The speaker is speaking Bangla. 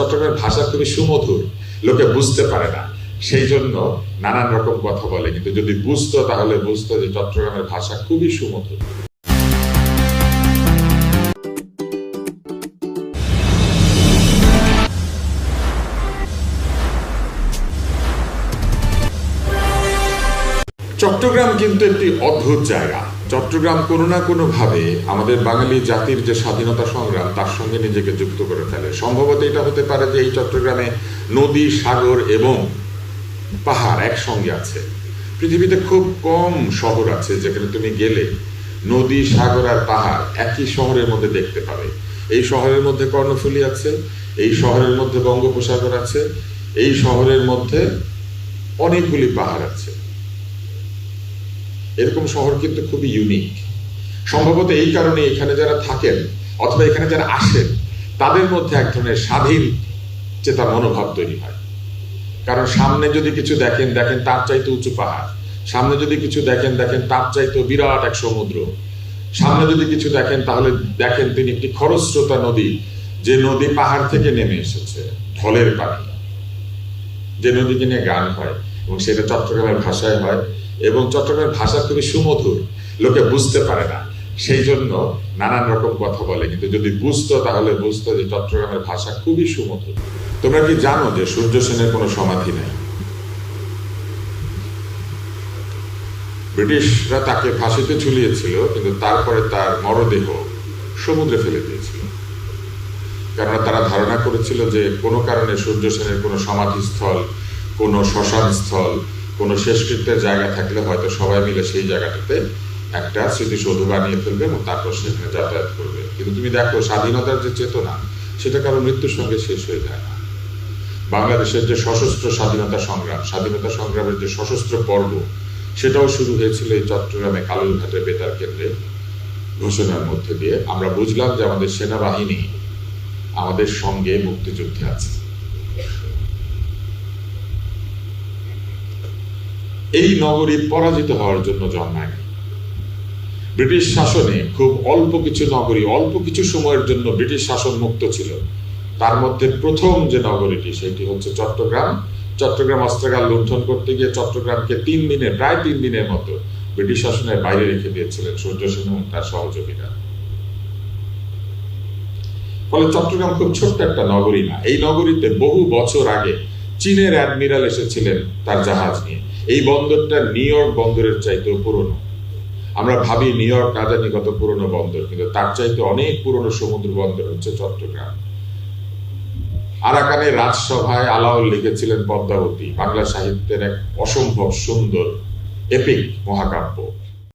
চট্টগ্রামের ভাষা খুবই সুমধুর, লোকে বুঝতে পারে না। সেই জন্য নানান রকম কথা বলে। কিন্তু যদি বুঝতো, তাহলে বুঝতো যে চট্টগ্রামের ভাষা খুবই সুমধুর। চট্টগ্রাম কিন্তু একটি অদ্ভুত জায়গা। চট্টগ্রাম কোনো না কোনো ভাবে আমাদের বাঙালি জাতির যে স্বাধীনতা সংগ্রাম, তার সঙ্গে নিজেকে যুক্ত করে ফেলে। সম্ভবত এটা হতে পারে যে এই চট্টগ্রামে নদী, সাগর এবং পাহাড় একসঙ্গে আছে। পৃথিবীতে খুব কম শহর আছে যেখানে তুমি গেলে নদী, সাগর আর পাহাড় একই শহরের মধ্যে দেখতে পাবে। এই শহরের মধ্যে কর্ণফুলী আছে, এই শহরের মধ্যে বঙ্গোপসাগর আছে, এই শহরের মধ্যে অনেকগুলি পাহাড় আছে। এরকম শহর কিন্তু খুবই ইউনিক সম্ভবত এই কারণে এখানে যারা থাকেন অথবা এখানে যারা আসেন, তাদের মধ্যে এক ধরনের স্বাধীন চেতা মনোভাব তৈরি হয়। কারণ সামনে যদি কিছু দেখেন দেখেন তার চাইতে উঁচু পাহাড়। সামনে যদি কিছু দেখেন দেখেন তার চাইতে বিরাট এক সমুদ্র। সামনে যদি কিছু দেখেন, তাহলে দেখেন তিনি একটি খরস্রোতা নদী, যে নদী পাহাড় থেকে নেমে এসেছে, ঢলের পানি। যে নদীকে নিয়ে গান হয় এবং সেটা চট্টগ্রামের ভাষায় হয় এবং চট্টগ্রামের ভাষা খুবই সুমধুর, লোকে বুঝতে পারে না। সেই জন্য নানান রকম কথা বলে, কিন্তু যদি বুঝতো তাহলে বুঝতো যে চট্টগ্রামের ভাষা খুবই সুমধুর। তোমরা কি জানো যে সূর্য সেনের কোনো সমাধি নেই? ব্রিটিশরা তাকে ফাঁসিতে ঝুলিয়েছিল, কিন্তু তারপরে তার মরদেহ সমুদ্রে ফেলে দিয়েছিল। কেননা তারা ধারণা করেছিল যে কোনো কারণে সূর্য সেনের কোনো সমাধিস্থল, কোনো শ্মশান স্থল কোনো শেষকৃত্যের জায়গা থাকলে হয়তো সবাই মিলে সেই জায়গাটাতে একটা স্মৃতিসৌধ বানিয়ে ফেলবে এবং তারপর সেখানে যাতায়াত করবে। কিন্তু তুমি দেখো, স্বাধীনতার যে চেতনা, সেটা কারও মৃত্যুর সঙ্গে শেষ হয়ে যায় না। বাংলাদেশের যে সশস্ত্র স্বাধীনতা সংগ্রাম, স্বাধীনতা সংগ্রামের যে সশস্ত্র পর্ব, সেটাও শুরু হয়েছিল এই চট্টগ্রামে কালুরঘাটে বেতার কেন্দ্রে ঘোষণার মধ্যে দিয়ে। আমরা বুঝলাম যে আমাদের সেনাবাহিনী আমাদের সঙ্গে মুক্তিযুদ্ধে আছে। এই নগরী পরাজিত হওয়ার জন্য জন্মায় ব্রিটিশ শাসনে খুব অল্প কিছু নগরী, অল্প কিছু সময়ের জন্য ব্রিটিশ শাসন মুক্ত ছিল। তার মধ্যে প্রথম যে নগরীটি, সেটি হচ্ছে চট্টগ্রাম। চট্টগ্রাম অস্ত্রাগার লুণ্ঠন করতে গিয়ে চট্টগ্রামকে তিন দিনে, প্রায় তিন দিনের মতো ব্রিটিশ শাসনের বাইরে রেখে দিয়েছিলেন সূর্য এবং তার সহযোগীরা। ফলে চট্টগ্রাম খুব ছোট্ট একটা নগরী না। এই নগরীতে বহু বছর আগে চীনের অ্যাডমিরাল এসেছিলেন তার জাহাজ নিয়ে। এই বন্দরটা নিউ ইয়র্ক বন্দরের চাইতেও পুরনো। আমরা ভাবি নিউ ইয়র্ক না জানি কত পুরনো বন্দর, কিন্তু তার চাইতে অনেক পুরনো সমুদ্র বন্দর হচ্ছে চট্টগ্রাম। আরাকানে রাজসভায় আলাউল লিখেছিলেন পদ্মাবতী, বাংলা সাহিত্যের এক অসম্ভব সুন্দর এপিক মহাকাব্য।